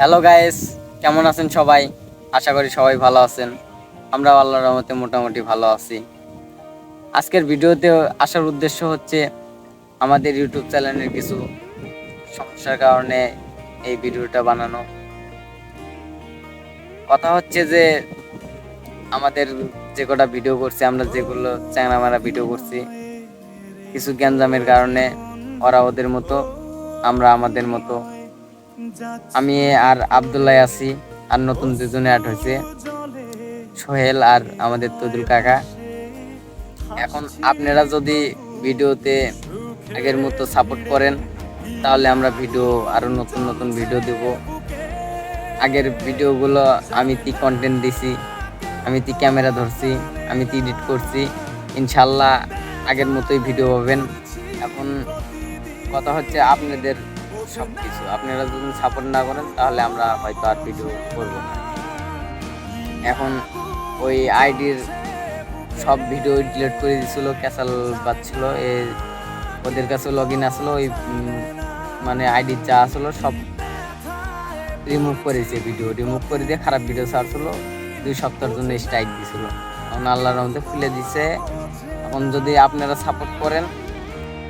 Hello guys কেমন আছেন সবাই? আশা করি সবাই ভালো আছেন। আমরা আল্লাহর রহমতে মোটামুটি ভালো আছি। আজকের ভিডিওতে আসার উদ্দেশ্য হচ্ছে আমাদের ইউটিউব চ্যানেলের কিছু সমস্যার কারণে এই ভিডিওটা বানানো। কথা হচ্ছে যে, আমাদের যে কটা ভিডিও করছি, আমরা যেগুলো চ্যাংরা মারা ভিডিও করছি, কিছু গ্যাঞ্জামের কারণে ওরা ওদের মতো, আমরা আমাদের মতো আমি আর আবদুল্লাহ আছি, আর নতুন দুজনে অ্যাড হয়েছে। সোহেল আর আমাদের তদুল কাকা। এখন আপনারা যদি ভিডিওতে আগের মতো সাপোর্ট করেন, তাহলে আমরা ভিডিও আরও নতুন নতুন ভিডিও দেব। আগের ভিডিওগুলো আমি তি কন্টেন্ট দিছি, আমি তি ক্যামেরা ধরছি, আমি তি এডিট করছি। ইনশাল্লাহ আগের মতোই ভিডিও পাবেন। এখন কথা হচ্ছে আপনাদের সব কিছু আপনারা যদি সাপোর্ট না করেন, তাহলে আমরা হয়তো আর ভিডিও করব না। এখন ওই আইডির সব ভিডিও ডিলিট করে দিছিল ক্যাসাল পাচ্ছিল, এ ওদের কাছে লগ ইন আসলো, ওই মানে আইডি যা আসলো, সব রিমুভ করেছে ভিডিও রিমুভ করে দিয়ে খারাপ ভিডিও ছাড়ছিল দুই সপ্তাহের জন্য স্ট্রাইক দিছিল এখন আল্লাহর রহমতে খুলে দিছে। এখন যদি আপনারা সাপোর্ট করেন,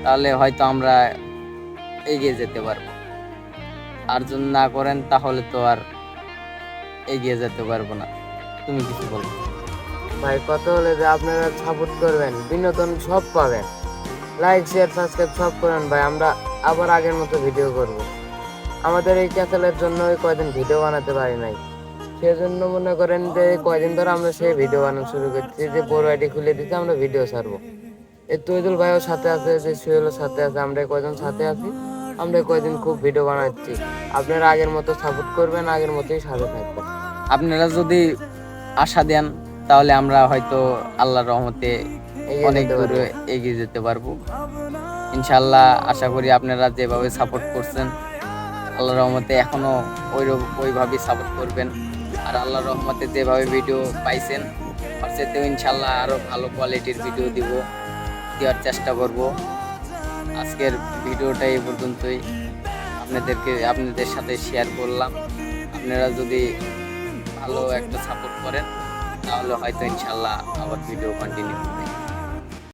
তাহলে হয়তো আমরা এগিয়ে যেতে পারব। আর যদি না করেন, তাহলে তো আর এগিয়ে যেতে পারব না। তুমি কিছু বলো। ভাই কত হলে যে আপনারা সাপোর্ট করবেন, বিনোদন সব পাবেন। লাইক শেয়ার সাবস্ক্রাইব সব করেন ভাই, আমরা আবার আগের মতো ভিডিও করব। আমাদের এই চ্যানেলের জন্য ওই কয়দিন ভিডিও বানাতে পারি নাই। সেজন্য মনে করেন যে কয়দিন ধরে আমরা সেই ভিডিও বানানো শুরু করছি যে বড় আইডি খুলে দিতে আমরা ভিডিও ছাড়বো। এই তৈদুল ভাইও সাথে আছে, যে সুয়েলের সাথে আছে, আমরা কয়জন সাথে আছি? আমরা এই কয়দিন খুব ভিডিও বানাচ্ছি। আপনারা আগের মতো সাপোর্ট করবেন আগের মতোই সাথে থাকবেন। আপনারা যদি আশা দেন তাহলে আমরা হয়তো আল্লাহর রহমতে অনেক দূরে এগিয়ে যেতে পারব। ইনশাল্লাহ আশা করি আপনারা যেভাবে সাপোর্ট করছেন আল্লাহর রহমতে এখনও ওই ওইভাবেই সাপোর্ট করবেন। আর আল্লাহর রহমতে যেভাবে ভিডিও পাইছেন সেতেও ইনশাল্লাহ আরও ভালো কোয়ালিটির ভিডিও দিব দেওয়ার চেষ্টা করব। আজকের ভিডিওটা এই পর্যন্তই। আপনাদেরকে, আপনাদের সাথে শেয়ার করলাম। আপনারা যদি ভালো একটা সাপোর্ট করেন, তাহলে হয়তো ইনশাল্লাহ আবার ভিডিও কন্টিনিউ